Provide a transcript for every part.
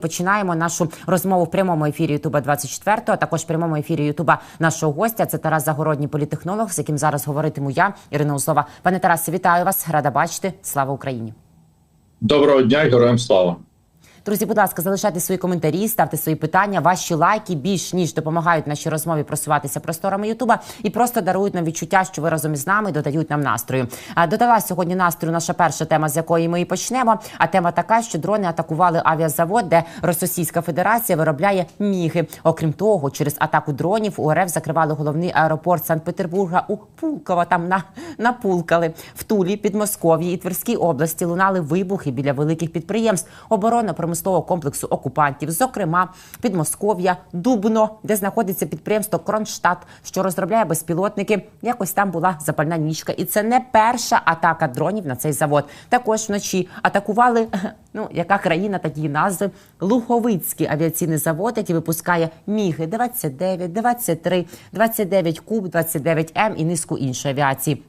Починаємо нашу розмову в прямому ефірі Ютуба 24 а також в прямому ефірі Ютуба нашого гостя. Це Тарас Загородній, політехнолог, з яким зараз говоритиму я, Ірина Услова. Пане Тарасе, вітаю вас! Рада бачити. Слава Україні! Доброго дня, і героям слава. Друзі, будь ласка, залишайте свої коментарі, ставте свої питання. Ваші лайки більш ніж допомагають нашій розмові просуватися просторами Ютуба і просто дарують нам відчуття, що ви разом із нами додають нам настрою. Додала сьогодні настрою наша перша тема, з якої ми і почнемо. А тема така, що дрони атакували авіазавод, де Російська Федерація виробляє міги. Окрім того, через атаку дронів у РФ закривали головний аеропорт Санкт-Петербурга у Пулково. Там на напулкали в Тулі, Підмосков'ї і Тверській області. Лунали вибухи біля великих підприємств оборонно промислового комплексу окупантів, зокрема Підмосков'я, Дубно, де знаходиться підприємство Кронштадт, що розробляє безпілотники. Якось там була запальна нічка, і це не перша атака дронів на цей завод. Також вночі атакували. Ну, яка країна такі назви? Луховицький авіаційний завод, який випускає міги 29, 23, 29 Куб, 29 М і низку іншої авіації.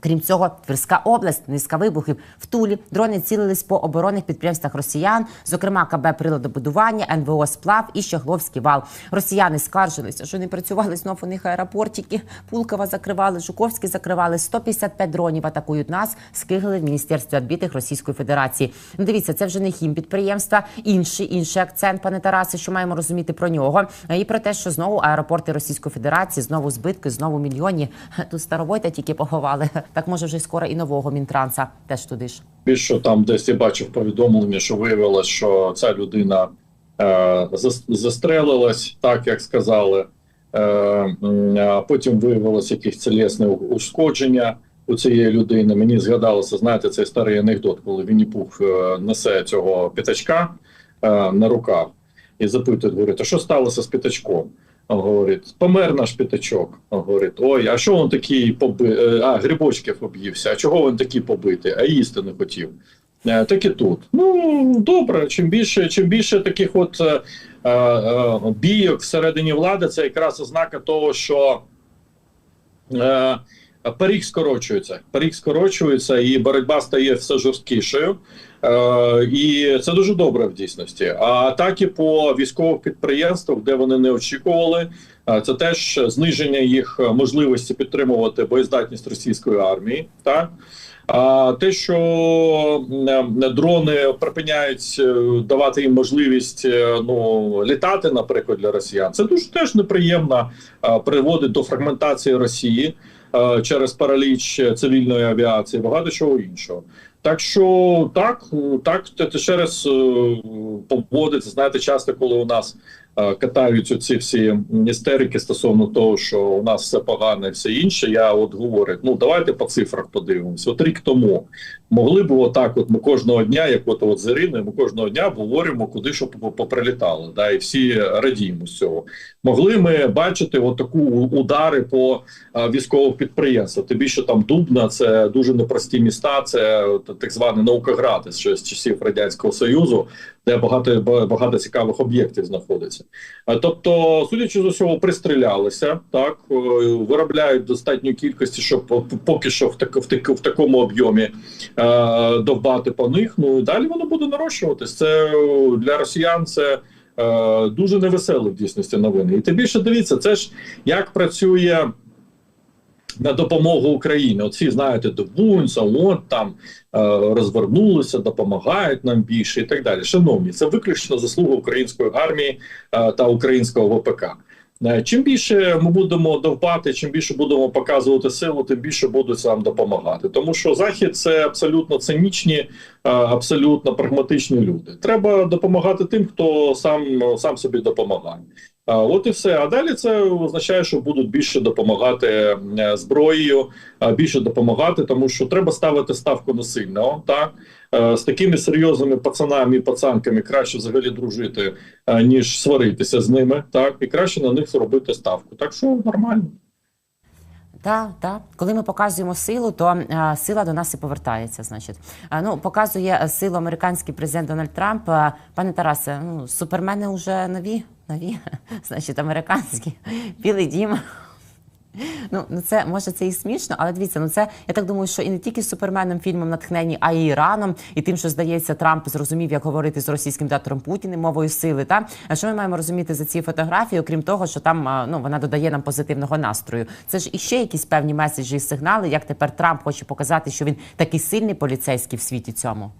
Крім цього, Тверська область, низка вибухів в Тулі. Дрони цілились по оборонних підприємствах росіян, зокрема КБ приладобудування, НВО Сплав і Щегловський вал. Росіяни скаржилися, що не працювали знов у них аеропортики. Пулкова закривали, Жуковський закривали. 155 дронів атакують нас. Скигли в міністерстві відбитих Російської Федерації. Дивіться, це вже не хім підприємства. Інший інший акцент, пане Тарасе, що маємо розуміти про нього. І про те, що знову аеропорти Російської Федерації, знову збитки, знову мільйонні. Тут старовойта тільки поховали. Так може вже й скоро і нового мінтранса теж туди ж. Більше там десь я бачив повідомлення, що виявилось, що ця людина е, застрелилась, так як сказали. Е, потім виявилось якесь тілесне ушкодження у цієї людини. Мені згадалося, знаєте, цей старий анекдот, коли Вінні Пух е, несе цього п'ятачка е, на руках і запитує, говорить, а що сталося з п'ятачком? Говорить, помер наш п'ятачок. Говорить, ой, а що він такий поби... А, грибочків об'ївся. А чого він такий побитий? А їсти не хотів. Е, Так і тут. Ну добре, чим більше, чим більше таких от е, е, е, бійок всередині влади, це якраз ознака того, що е, Парік скорочується, парік скорочується, і боротьба стає все жорсткішою. Е, і це дуже добре в дійсності. А атаки по військових підприємствах, де вони не очікували, е, це теж зниження їх можливості підтримувати боєздатність російської армії. Так а те, що е, дрони припиняють давати їм можливість ну літати, наприклад, для росіян, це дуже теж неприємно приводить до фрагментації Росії через параліч цивільної авіації, багато чого іншого. Так що так, так це ще раз е, поводиться. Знаєте, часто, коли у нас катають ці всі істерики стосовно того, що у нас все погано і все інше. Я от говорю: ну давайте по цифрах подивимося. От рік тому могли б отак, от ми кожного дня, як от, от з Іриною, ми кожного дня говоримо, куди що поп- поприлітало. Да, і всі радіємо з цього. Могли ми бачити отаку удари по е, військових підприємствах. Тим більше там Дубна, це дуже непрості міста. Це е, так званий наукоград з часів радянського союзу, де багато багато цікавих об'єктів знаходиться. Тобто, судячи з усього, пристрілялися так, виробляють достатньої кількості, щоб поки що в так в, так, в такому об'ємі е, довбати по них. Ну далі воно буде нарощуватись. Це для росіян це. е, Дуже невеселі в дійсності новини, і тим більше дивіться, це ж як працює на допомогу Україні. Оці знаєте, дивуються, от там е, розвернулися, допомагають нам більше і так далі. Шановні, це виключно заслуга української армії е, та українського ВПК. Е, Чим більше ми будемо довбати, чим більше будемо показувати силу, тим більше будуть нам допомагати. Тому що захід це абсолютно цинічні, е, абсолютно прагматичні люди. Треба допомагати тим, хто сам сам собі допомагає. А, От і все. А далі це означає, що будуть більше допомагати е, зброєю, а, більше допомагати, тому що треба ставити ставку на сильного. Так Е, з такими серйозними пацанами і пацанками краще взагалі дружити, е, ніж сваритися з ними. Так і краще на них зробити ставку. Так що нормально. Так, так. Коли ми показуємо силу, то е, сила до нас і повертається. Значить, Е, ну показує силу американський президент Дональд Трамп. Е, Пане Тарасе, ну супермени вже нові, нові, значить, американські білий дім. Ну, ну це може це і смішно, але дивіться, ну це я так думаю, що і не тільки суперменом фільмом натхнені, а й Іраном, і тим, що здається, Трамп зрозумів, як говорити з російським диктатором Путіним мовою сили. Та а що ми маємо розуміти за ці фотографії, окрім того, що там ну вона додає нам позитивного настрою. Це ж іще якісь певні меседжі і сигнали, як тепер Трамп хоче показати, що він такий сильний поліцейський в світі цьому.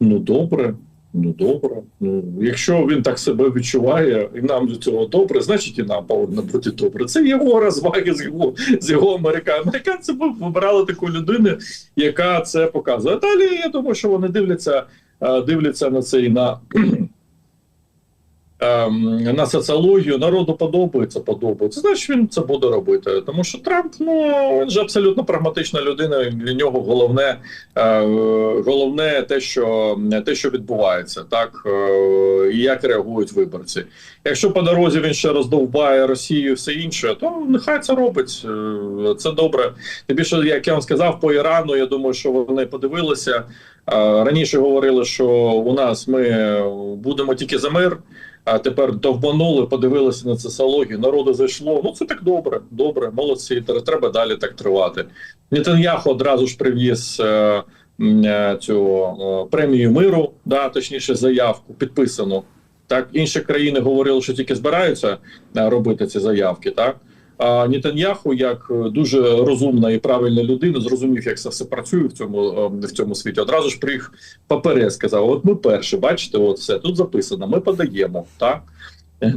Ну добре, ну добре. Ну якщо він так себе відчуває, і нам до цього добре, значить і нам повинно бути добре. Це його розваги з його з його американ. Американці вибирали таку людину, яка це показує. Далі я думаю, що вони дивляться, е, дивляться на це і на. Ем, На соціологію народу подобається, подобається. Значить, він це буде робити. Тому що Трамп, ну він же абсолютно прагматична людина. Для нього головне, е, головне те, що те, що відбувається, так е, і як реагують виборці. Якщо по дорозі він ще роздовбає Росію, все інше, то нехай це робить. Е, Це добре. Тим більше, як я вам сказав, по Ірану, я думаю, що вони подивилися. Раніше говорили, що у нас ми будемо тільки за мир. А тепер довбанули, подивилися на соціологію, народу зайшло. Ну це так добре, добре, молодці. Треба далі так тривати. Нетаньяху одразу ж привіз е, е, цю е, премію миру, да, точніше, заявку підписану. Так, інші країни говорили, що тільки збираються робити ці заявки. Так а Нетаньяху, як е, дуже розумна і правильна людина, зрозумів, як це все працює в цьому е, в цьому світі. Одразу ж приїх папере сказав: От ми перші, бачите, от все тут записано. Ми подаємо так.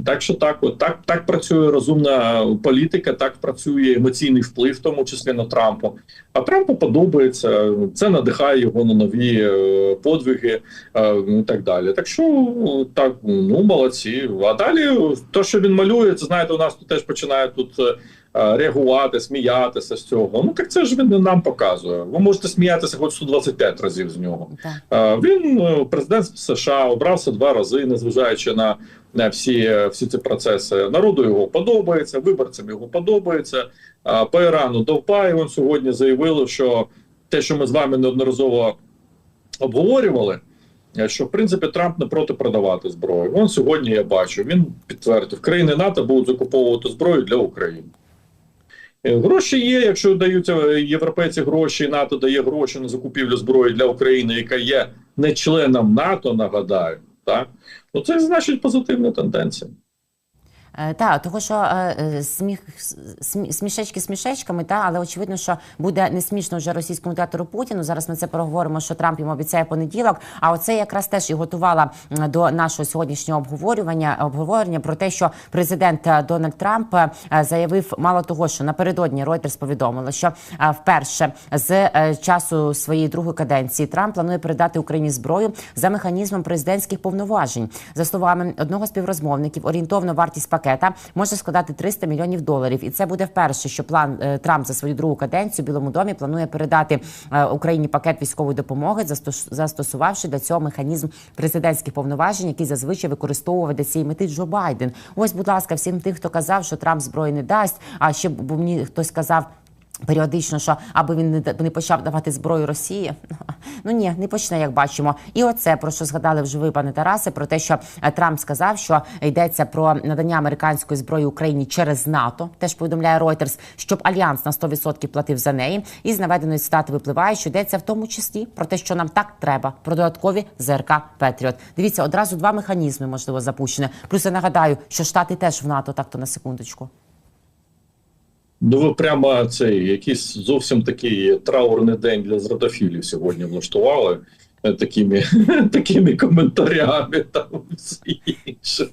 Так що так, от так, так працює розумна політика, так працює емоційний вплив, в тому числі на Трампу. А Трампу подобається, це надихає його на нові е, подвиги е, і так далі. Так що так, ну молодці. А далі то, що він малює, це знаєте, у нас тут теж починає тут. е, Реагувати, сміятися з цього. Ну так це ж він нам показує. Ви можете сміятися хоч 125 разів з нього. Так. Він президент США обрався два рази, незважаючи на всі, е, всі ці процеси. Народу його подобається, виборцям його подобається. По Ірану довбає він сьогодні заявили, що те, що ми з вами неодноразово обговорювали. е, Що в принципі Трамп не проти продавати зброю. Вон сьогодні я бачу. Він підтвердив, країни НАТО будуть закуповувати зброю для України. Е, Гроші є, якщо дають е, європейці гроші, НАТО дає гроші на закупівлю зброї для України, яка є не членом НАТО, нагадаю, так ну це значить позитивна тенденція. Е, Та того, що е, е, сміх смішечки смішечками, та але очевидно, що буде не смішно вже російському театру Путіну. Зараз ми це проговоримо, що Трамп йому обіцяє понеділок. А оце якраз теж і готувала до нашого сьогоднішнього обговорювання обговорення про те, що президент Дональд Трамп заявив мало того, що напередодні Reuters повідомили, що вперше з часу своєї другої каденції Трамп планує передати Україні зброю за механізмом президентських повноважень. За словами одного з співрозмовників, орієнтовно вартість пакета може складати 300 мільйонів доларів, і це буде вперше, що план е, Трамп за свою другу каденцію в Білому домі планує передати е, Україні пакет військової допомоги, застос- застосувавши для цього механізм президентських повноважень, який зазвичай використовував для цієї мети Джо Байден. Ось, будь ласка, всім тим, хто казав, що Трамп зброї не дасть. А ще бо мені хтось сказав. Періодично, що аби він не не почав давати зброю Росії, ну ні, не почне, як бачимо. І оце про що згадали вже ви, пане Тарасе, про те, що е, Трамп сказав, що йдеться про надання американської зброї Україні через НАТО. Теж повідомляє Reuters, щоб альянс на 100% платив за неї. І з наведеної цитати випливає, що йдеться в тому числі про те, що нам так треба, про додаткові ЗРК Петріот. Дивіться, одразу два механізми можливо запущені. Плюс я нагадаю, що штати теж в НАТО, так то на секундочку. Ну ви прямо цей якийсь зовсім такий траурний день для зрадофілів сьогодні влаштували. е, Такими такими коментарями там все інше.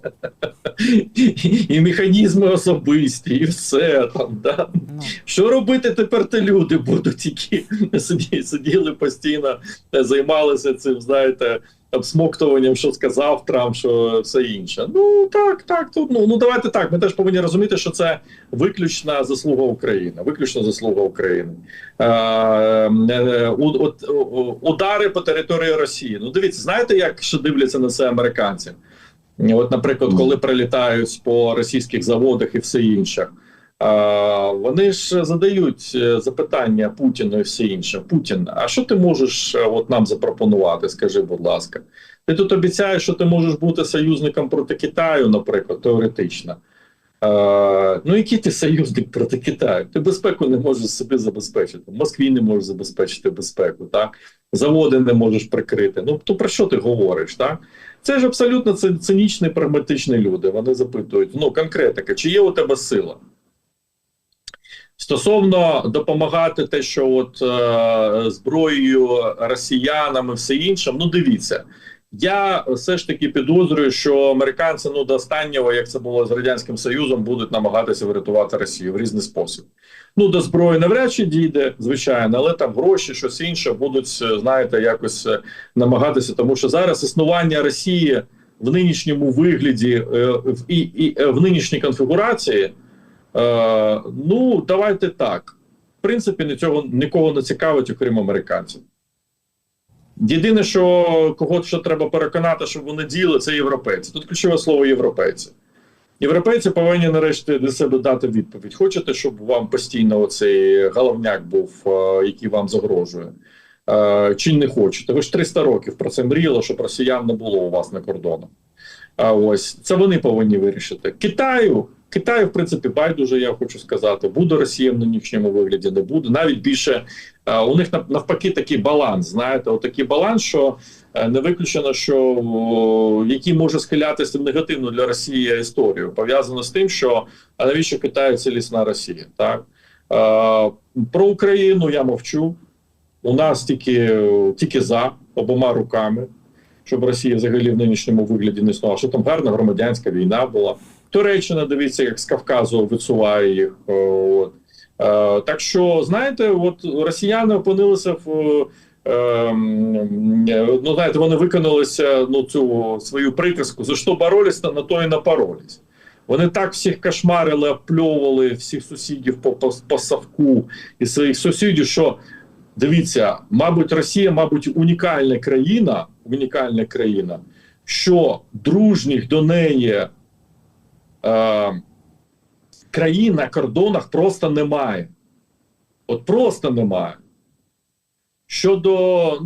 І механізми особисті, і все там. Да? Ну. Що робити тепер те люди будуть, які сиділи, сиділи постійно, е, займалися цим, знаєте, обсмоктуванням, що сказав Трамп, що все інше. Ну так, так. Тут ну, ну давайте так. Ми теж повинні розуміти, що це виключна заслуга України. Виключна заслуга України. Е, е, от, удари по території Росії. Ну, дивіться, знаєте, як що дивляться на це американці? От, наприклад, коли прилітають по російських заводах і все інше. Вони ж задають е, запитання Путіну і все інше. Путін, а що ти можеш е, от нам запропонувати? Скажи, будь ласка, ти тут обіцяєш, що ти можеш бути союзником проти Китаю, наприклад, теоретично. Е, ну, який ти союзник проти Китаю? Ти безпеку не можеш собі забезпечити. В Москві не можеш забезпечити безпеку, так? Заводи не можеш прикрити. Ну, то про що ти говориш? так? Це ж абсолютно цинічні, прагматичні люди. Вони запитують: ну, конкретика, чи є у тебе сила? Стосовно допомагати те, що от е, зброєю росіянам і все інше, ну дивіться. Я все ж таки підозрюю, що американці ну до останнього, як це було з радянським союзом, будуть намагатися врятувати Росію в різний спосіб. Ну до зброї навряд чи дійде, звичайно, але там гроші, щось інше будуть, е, знаєте, якось е, намагатися, тому що зараз існування Росії в нинішньому вигляді е, і, і е, в нинішній конфігурації. Е, ну, давайте так. В принципі, нічого нікого не цікавить, окрім американців. Єдине, що кого що треба переконати, щоб вони діяли, це європейці. Тут ключове слово європейці. Європейці повинні нарешті для себе дати відповідь. Хочете, щоб вам постійно оцей головняк був, е, який вам загрожує? Е, Чи не хочете? Ви ж 300 років про це мріяли, щоб росіян не було у вас на кордонах. А ось це вони повинні вирішити. Китаю, Китаю, в принципі, байдуже, я хочу сказати, буде Росія в нинішньому вигляді, не буде. Навіть більше е, у них навпаки такий баланс. Знаєте, отакий баланс, що е, не виключено, що який може схилятися в негативну для Росії історію, пов'язано з тим, що а навіщо Китаю цілісна Росія? Так е, про Україну я мовчу. У нас тільки, тільки за обома руками щоб Росія взагалі в нинішньому вигляді не існувала. Що там гарна громадянська війна була. Туреччина, дивіться, як з Кавказу висуває їх. От. Е, так що, знаєте, от росіяни опинилися в. е, ем, Ну, знаєте, вони виконалися ну, цю свою приказку, за що боролись, на то і напоролись. Вони так всіх кошмарили, опльовували всіх сусідів по, по, по совку і своїх сусідів, що Дивіться, мабуть, Росія, мабуть, унікальна країна, унікальна країна, що дружніх до неї е, країн на кордонах просто немає. От просто немає. Щодо,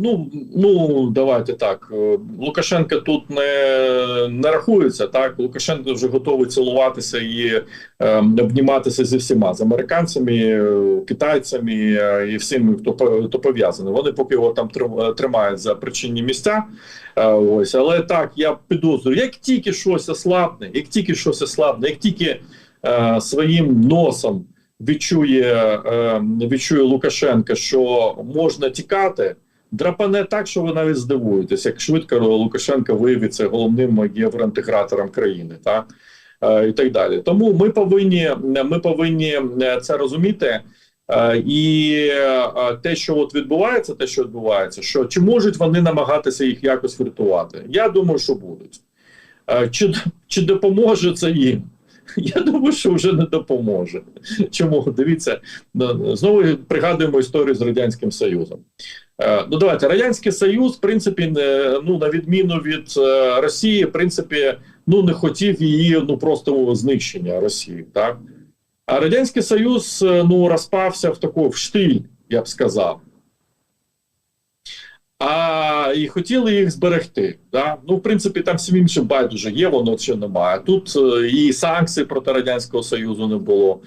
ну, ну давайте так, е, Лукашенко тут не, не рахується. Так, Лукашенко вже готовий цілуватися і е, обніматися зі всіма з американцями, е, китайцями е, і всіми, хто хто пов'язаний. Вони поки його там тримають за причинні місця. Е, ось, але так я підозрюю, як тільки щось ослабне, як тільки щось ослабне, як тільки е, своїм носом відчує, е, відчує Лукашенка, що можна тікати. Драпане так, що ви навіть здивуєтесь, як швидко Лукашенко виявиться головним євроінтегратором країни, так Е, і так далі. Тому ми повинні ми повинні е, це розуміти. І те, що от відбувається, те, що відбувається, що чи можуть вони намагатися їх якось врятувати? Я думаю, що будуть. Чи, чи допоможе це їм? Я думаю, що вже не допоможе. Чому дивіться ну, знову пригадуємо історію з радянським Союзом. Е, Ну давайте радянський Союз, в принципі, ну на відміну від е, Росії, в принципі, ну не хотів її ну просто знищення Росії, так а радянський Союз е, ну розпався в таку в штиль, я б сказав. А і хотіли їх зберегти. Да? Ну, в принципі, там всім іншим байдуже є, воно чи немає. Тут е, і санкцій проти Радянського Союзу не було.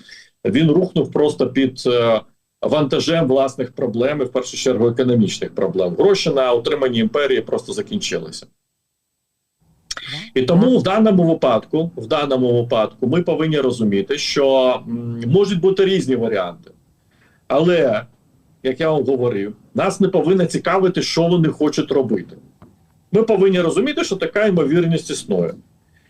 Він рухнув просто під е, вантажем власних проблем, і в першу чергу економічних проблем. Гроші на утримання імперії просто закінчилися. І тому в даному випадку, в даному випадку, ми повинні розуміти, що можуть бути різні варіанти. Але, як я вам говорив, нас не повинно цікавити, що вони хочуть робити. Ми повинні розуміти, що така ймовірність існує.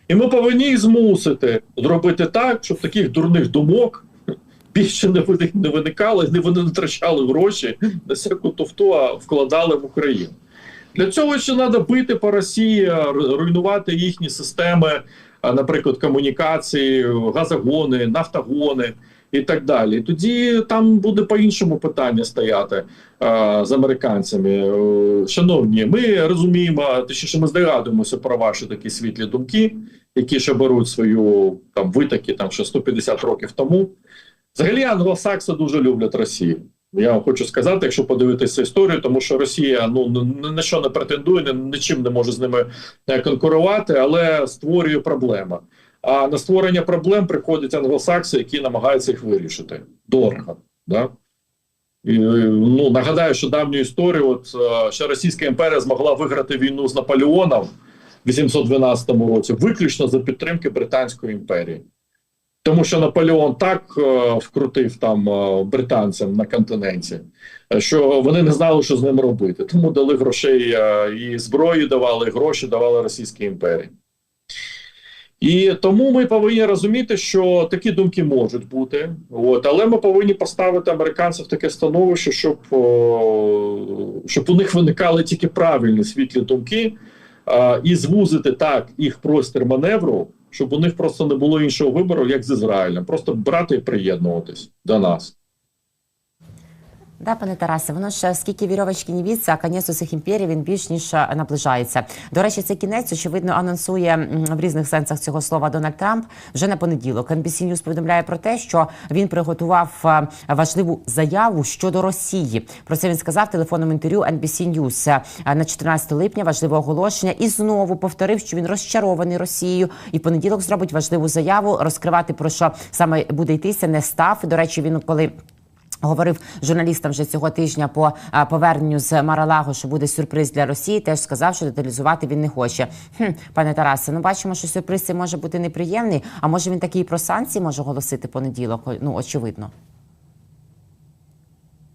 І ми повинні їх змусити зробити так, щоб таких дурних думок більше не виник- не виникало, і вони не втрачали гроші на всяку тофту, а вкладали в Україну. Для цього ще треба бити по Росії, руйнувати їхні системи, наприклад, комунікації, газогони, нафтогони і так далі. Тоді там буде по-іншому питання стояти а, з американцями. Е, Шановні, ми розуміємо, точніше, ми здогадуємося про ваші такі світлі думки, які ще беруть свою там витоки там ще 150 років тому. Взагалі, англосакси дуже люблять Росію. Я вам хочу сказати, якщо подивитися історію, тому що Росія ну на що не претендує, ні, нічим не може з ними е, конкурувати, але створює проблеми. А на створення проблем приходять англосакси, які намагаються їх вирішити. Дорого. Да? І, ну, нагадаю, що давню історію, от е, ще Російська імперія змогла виграти війну з Наполеоном в 812 році, виключно за підтримки Британської імперії. Тому що Наполеон так е, вкрутив там е, британцям на континенті, е, що вони не знали, що з ним робити. Тому дали грошей е, і зброї давали, і гроші давали Російській імперії. І тому ми повинні розуміти, що такі думки можуть бути, от але ми повинні поставити американців таке становище, щоб, щоб у них виникали тільки правильні світлі думки, а, і звузити так їх простір маневру, щоб у них просто не було іншого вибору, як з Ізраїлем, просто брати і приєднуватись до нас. Да, пане Тарасе, воно ж скільки вірьовочки не віться, а кінець усіх імперій він більш ніж е, наближається. До речі, цей кінець очевидно анонсує в різних сенсах цього слова Дональд Трамп вже на понеділок. NBC News повідомляє про те, що він приготував е, важливу заяву щодо Росії. Про це він сказав в телефонному інтерв'ю NBC News Е, на 14 липня. Важливе оголошення і знову повторив, що він розчарований Росією і в понеділок зробить важливу заяву. Розкривати про що саме буде йтися, не став. До речі, він коли. Говорив журналістам вже цього тижня по поверненню з Маралаго, що буде сюрприз для Росії. Теж сказав, що деталізувати він не хоче. Хм, пане Тарасе, ну бачимо, що сюрприз цей може бути неприємний. А може він такий про санкції може оголосити понеділок? Ну очевидно.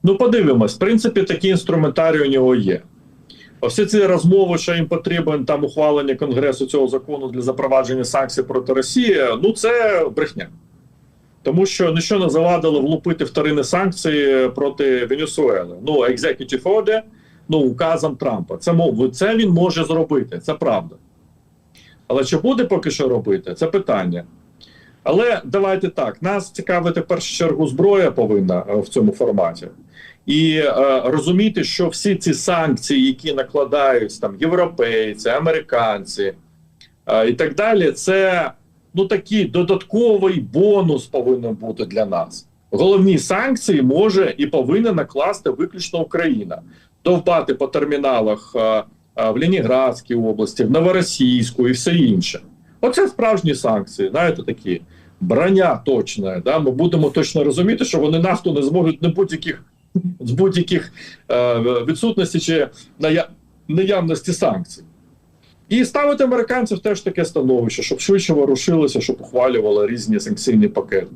Ну, подивимось, в принципі, такі інструментарій у нього є. Всі ці розмови, що їм потрібен там ухвалення Конгресу цього закону для запровадження санкцій проти Росії, ну це брехня. Тому що ніщо не завадило влупити вторинні санкції проти Венесуели. Ну, executive order, ну, указом Трампа. Це, це він може зробити, це правда. Але чи буде поки що робити, це питання. Але давайте так: нас цікавити в першу чергу зброя повинна е, в цьому форматі. І е, розуміти, що всі ці санкції, які накладають там європейці, американці е, і так далі, це ну такий додатковий бонус повинен бути для нас. Головні санкції може і повинна накласти виключно Україна, довбати по терміналах е, е, в Леніградській області, в Новоросійську і все інше. Оце справжні санкції, знаєте, такі броня точна. Да? Ми будемо точно розуміти, що вони нафту не зможуть не будь-яких з будь-яких е, відсутності чи ная- наявності санкцій. І ставити американців теж таке становище, щоб швидше ворушилися, щоб ухвалювали різні санкційні пакети.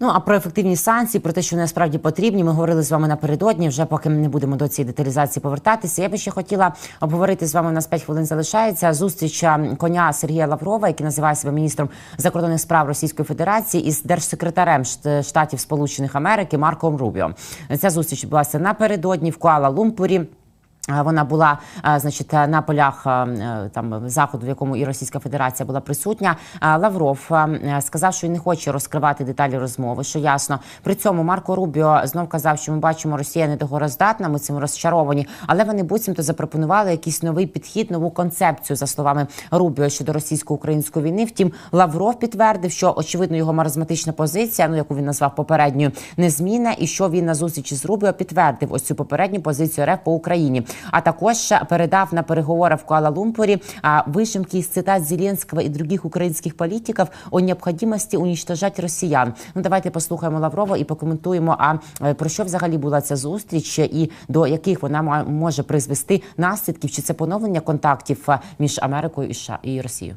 Ну а про ефективні санкції, про те, що насправді потрібні, ми говорили з вами напередодні. Вже поки ми не будемо до цієї деталізації повертатися. Я би ще хотіла обговорити з вами у нас 5 хвилин. Залишається зустріч коня Сергія Лаврова, який називає себе міністром закордонних справ Російської Федерації, із держсекретарем Штатів Сполучених Америки Марком Рубіо. Ця зустріч відбулася напередодні в Куала-Лумпурі. А, Вона була значить на полях е, там заходу, в якому і Російська Федерація була присутня. Лавров е, сказав, що він не хоче розкривати деталі розмови, що ясно. При цьому Марко Рубіо знов казав, що ми бачимо, Росія недогороздатна, ми цим розчаровані, але вони буцімто запропонували якийсь новий підхід, нову концепцію за словами Рубіо щодо російсько-української війни. Втім, Лавров підтвердив, що очевидно його маразматична позиція, ну яку він назвав попередньою, незмінна, і що він на зустрічі з Рубіо підтвердив ось цю попередню позицію РФ по Україні А також передав на переговори в Куала-Лумпурі а, вишимки із цитат Зеленського і других українських політиків о необхідності уничтожати росіян. Ну давайте послухаємо Лаврова і покоментуємо. А е, про що взагалі була ця зустріч і до яких вона ма- може призвести наслідків? Чи це поновлення контактів а, між Америкою і США і Росією?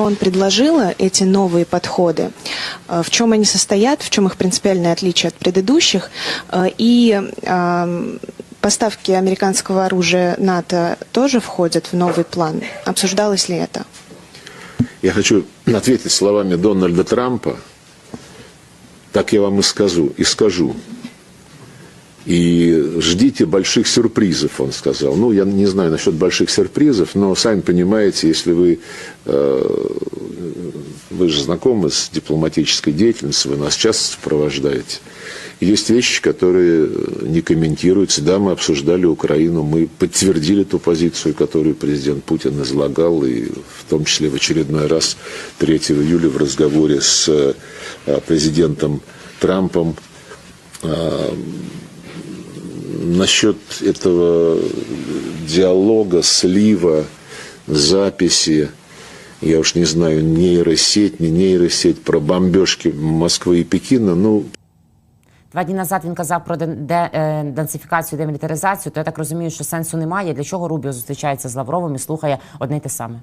Он предложила эти новые подходы. Э, В чем они состоят, в чем их принципиальное отличие от предыдущих, э, и эм, поставки американского оружия НАТО тоже входят в новый план. Обсуждалось ли это? Я хочу ответить словами Дональда Трампа. Так я вам и скажу, и скажу. И ждите больших сюрпризов, он сказал. Ну, я не знаю насчет больших сюрпризов, но сами понимаете, если вы, э, вы же знакомы с дипломатической деятельностью, вы нас часто сопровождаете. Есть вещи, которые не комментируются. Да, мы обсуждали Украину, мы подтвердили ту позицию, которую президент Путин излагал, и в том числе в очередной раз 3 июля в разговоре с э, президентом Трампом э, насчет этого диалога, слива, записи. я уж не знаю, нейросеть, не нейросеть, про бомбежки Москвы и Пекина, ну, Два дні назад він казав про ден- е, денацифікацію, демілітаризацію. То я так розумію, що сенсу немає. Для чого Рубіо зустрічається з Лавровим і слухає одне й те саме?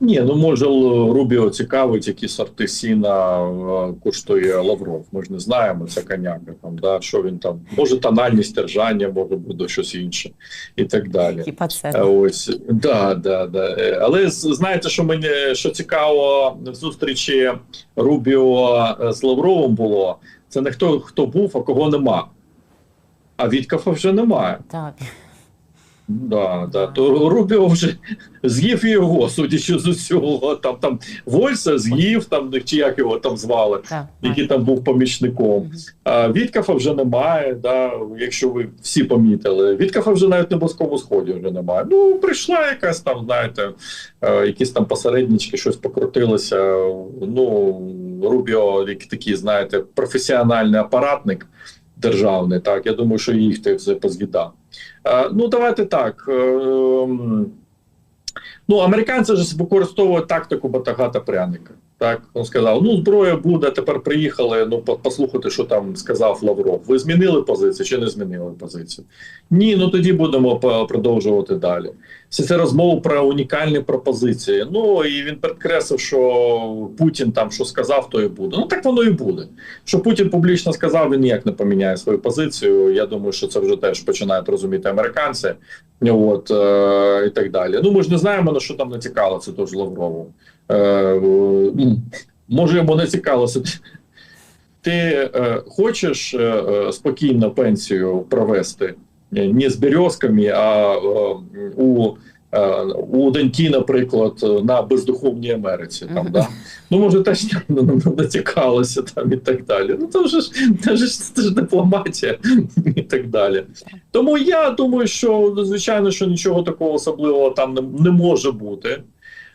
Ні, ну може Рубіо цікавить, які сорти сіна е, коштує Лавров. Ми ж не знаємо, це коняка там, да, що він там. Може тональність держання, може буде щось інше і так далі. Хіба це Е, Ось да, да, да. Але знаєте, що мені що цікаво в зустрічі Рубіо е, з Лавровим було, це не хто хто був, а кого нема. А Віткафа вже немає. так? Да, да. То Рубіо вже з'їв його, судячи з усього. Там там Вольса з'їв, там чи як його там звали, Так, так. який там був помічником. А Віткафа вже немає, да, якщо ви всі помітили. Віткафа вже навіть на Близькому Сході вже немає. Ну, прийшла якась там, знаєте, е, якісь там посереднички, щось покрутилося. Ну, Рубіо, як такий, знаєте, професіональний апаратник державний. Так, я думаю, що їх ти все поз'їдав. Е, Ну, давайте так. е, Ну, американці ж використовують тактику батагата пряника. Так, він сказав: ну, зброя буде, тепер приїхали. Ну, послухати, що там сказав Лавров. Ви змінили позицію чи не змінили позицію? Ні, ну тоді будемо продовжувати далі. Все це розмова про унікальні пропозиції. Ну і він підкреслив, що Путін там що сказав, то і буде. Ну так воно і буде. Що Путін публічно сказав, він ніяк не поміняє свою позицію. Я думаю, що це вже теж починають розуміти американці. От е, і так далі. Ну ми ж не знаємо на що там не цікаво, це теж Лаврову. Е, ну, може йому не цікавилося. Ти е, хочеш е, е, спокійно пенсію провести е, не з березками, а е, у, е, у доньки, наприклад, на бездуховній Америці. Там, да? Ну, може, теж не там і так далі. Ну, це вже ж, це ж, це ж дипломатія і так далі. Тому я думаю, що звичайно, що нічого такого особливого там не, не може бути.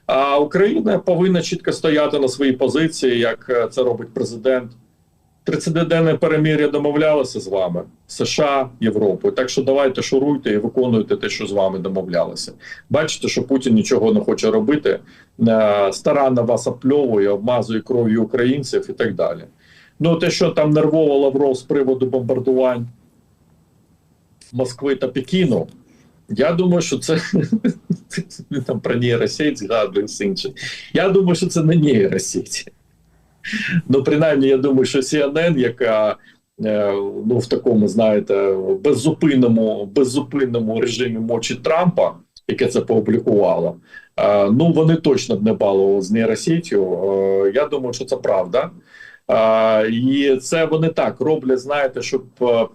А Україна повинна чітко стояти на своїй позиції, як е, це робить президент. 30-денне перемир'я домовлялося з вами, США, Європою. Так що давайте шуруйте і виконуйте те, що з вами домовлялися. Бачите, що Путін нічого не хоче робити, е, старанно вас опльовує, обмазує кров'ю українців і так далі. Ну, те, що там нервово Лавров з приводу бомбардувань Москви та Пекіну, я думаю, що це там про нейросеть згадує інше. Я думаю, що це не нейросеть. Ну, принаймні, я думаю, що CNN, яка е, ну, в такому, знаєте, беззупинному, беззупинному режимі мочі Трампа, яке це поопублікувало, е, ну вони точно б не балували з нейросетю. Е, я думаю, що це правда. І це вони так роблять, знаєте, щоб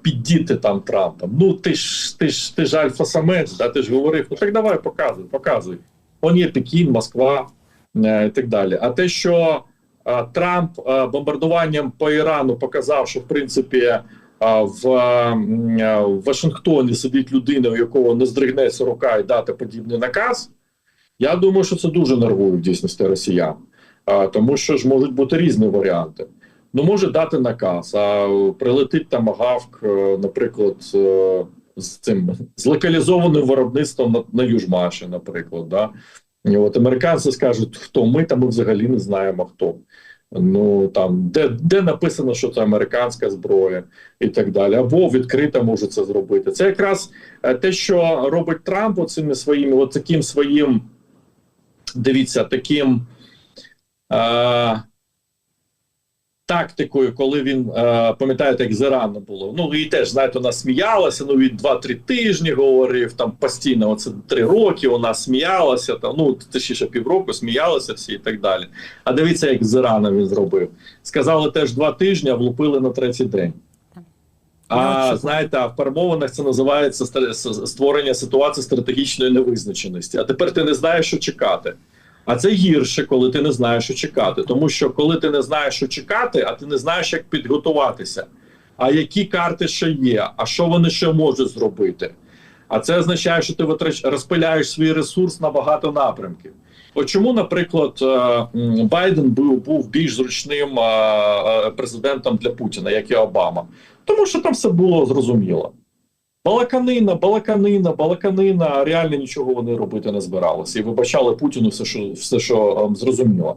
піддіти там Трампа. Ну ти ж ти ж ти ж альфа-самець, да, ти ж говорив, ну так давай показуй, показуй. Он є Пекін, Москва і так далі. А те, що Трамп е, бомбардуванням по Ірану показав, що в принципі е, в, е, е, Вашингтоні сидить людина, у якого не здригнеться рука і дати подібний наказ. Я думаю, що це дуже нервує в дійсності росіян. Тому що ж можуть бути різні варіанти. Ну, може дати наказ, а прилетить там гавк, е, наприклад, е, з цим з локалізованим виробництвом на, на Южмаші, наприклад. Да? От американці скажуть, хто ми, та ми взагалі не знаємо хто. Ну там де, де написано, що це американська зброя і так далі, або відкрито може це зробити. Це якраз е, те, що робить Трамп оцими своїми, от таким своїм, дивіться, таким. Е, Тактикою, коли він е, пам'ятаєте, як з Іраном було. Ну і теж знаєте, вона сміялася. Ну він 2-3 тижні говорив там постійно. Оце 3 роки вона сміялася. Там ну точніше півроку сміялася всі і так далі. А дивіться, як з Іраном він зробив. Сказали теж 2 тижні, а влупили на третій день. А знаєте, а в перемовинах це називається створення ситуації стратегічної невизначеності. А тепер ти не знаєш, що чекати. А це гірше, коли ти не знаєш, що чекати. Тому що коли ти не знаєш, що чекати, а ти не знаєш, як підготуватися. А які карти ще є, а що вони ще можуть зробити? А це означає, що ти витрач... розпиляєш свій ресурс на багато напрямків. От чому, наприклад, е, Байден був, був більш зручним е, е, президентом для Путіна, як і Обама? Тому що там все було зрозуміло. Балаканина, балаканина, балаканина. Реально нічого вони робити не збиралися. І вибачали Путіну все, що все, що ем, зрозуміло.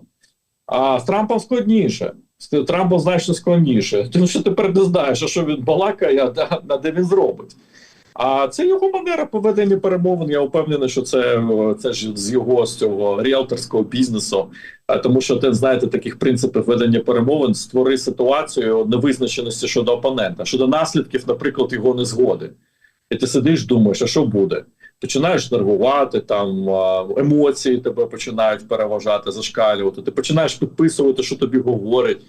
А з Трампом складніше. З Трампом значно складніше. Тому що тепер не знаєш, а що він балакає, а а де він зробить. А це його манера поведення перемовин. Я впевнений, що це, е, це ж з його з цього ріелторського бізнесу. Тому, що ти знаєте таких принципів ведення перемовин створи ситуацію невизначеності щодо опонента, щодо наслідків, наприклад, його незгоди. І ти сидиш, думаєш, а що буде? Починаєш нервувати, там емоції тебе починають переважати, зашкалювати. Ти починаєш підписувати, що тобі говорять.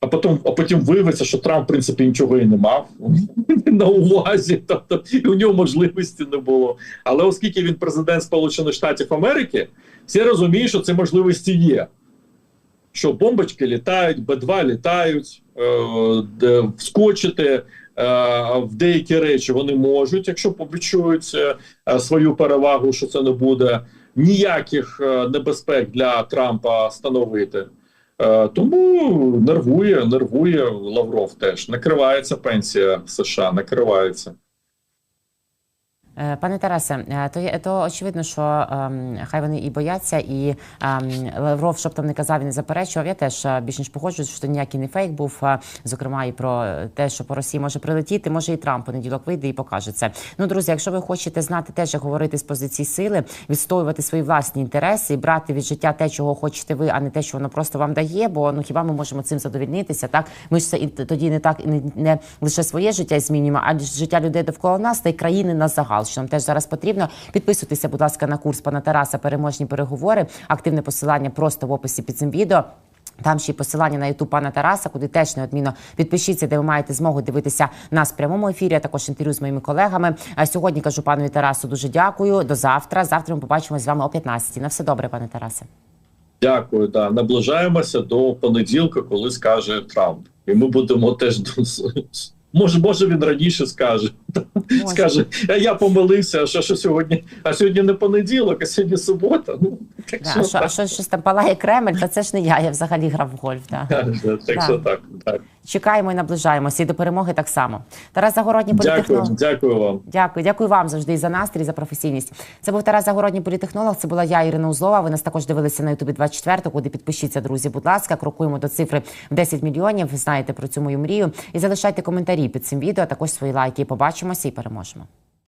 А потім, а потім виявиться, що Трамп, в принципі, нічого і не мав на увазі, тобто і у нього можливості не було. Але оскільки він президент Сполучених Штатів Америки, всі розуміють, що ці можливості є. Що бомбочки літають, Б-2 літають, е, вскочити в деякі речі вони можуть, якщо відчують е, свою перевагу, що це не буде ніяких е, небезпек для Трампа становити. Е, Тому нервує, нервує Лавров теж. Накривається пенсія США, накривається. Е, Пане Тарасе, е, то є то очевидно, що ем, хай вони і бояться, і ем, Лавров, щоб там не казав і не заперечував. Я теж е, більш ніж погоджуюсь, що ніякий не фейк був. Зокрема, і про те, що по Росії може прилетіти, може і Трамп понеділок вийде і покаже це. Ну, друзі, якщо ви хочете знати теж, як говорити з позиції сили, відстоювати свої власні інтереси і брати від життя те, чого хочете ви, а не те, що воно просто вам дає. Бо ну хіба ми можемо цим задовільнитися? Так ми ж це і тоді не так і не, не лише своє життя змінюємо, а життя людей довкола нас та й країни на загал. Що нам теж зараз потрібно. Підписуйтеся, будь ласка, на курс пана Тараса. Переможні переговори. Активне посилання просто в описі під цим відео. Там ще й посилання на ютуб пана Тараса, куди теж неодмінно підпишіться, де ви маєте змогу дивитися нас в прямому ефірі, а також інтерв'ю з моїми колегами. А сьогодні кажу панові Тарасу дуже дякую. До завтра. Завтра ми побачимося з вами о 15. На все добре, пане Тарасе. Дякую. Да. Наближаємося до понеділка, коли скаже Трамп. І ми будемо теж до- Може, може він раніше скаже. Скаже, а я помилився, а що, що сьогодні? А сьогодні не понеділок, а сьогодні субота. Ну так Да, що а що, так. що щось там палає Кремль, то це ж не я. Я взагалі грав в гольф. Да. Так, Да. що так, так. Чекаємо і наближаємося. І до перемоги так само. Тарас Загородній політехнолог. Дякую, дякую вам. Дякую, дякую вам завжди і за настрій, і за професійність. Це був Тарас Загородній політехнолог. Це була я, Ірина Узлова. Ви нас також дивилися на Ютубі 24, куди підпишіться, друзі. Будь ласка, крокуємо до цифри в 10 мільйонів. Ви знаєте про цю мою мрію. І залишайте коментарі під цим відео. а Також свої лайки. Побачимося і переможемо.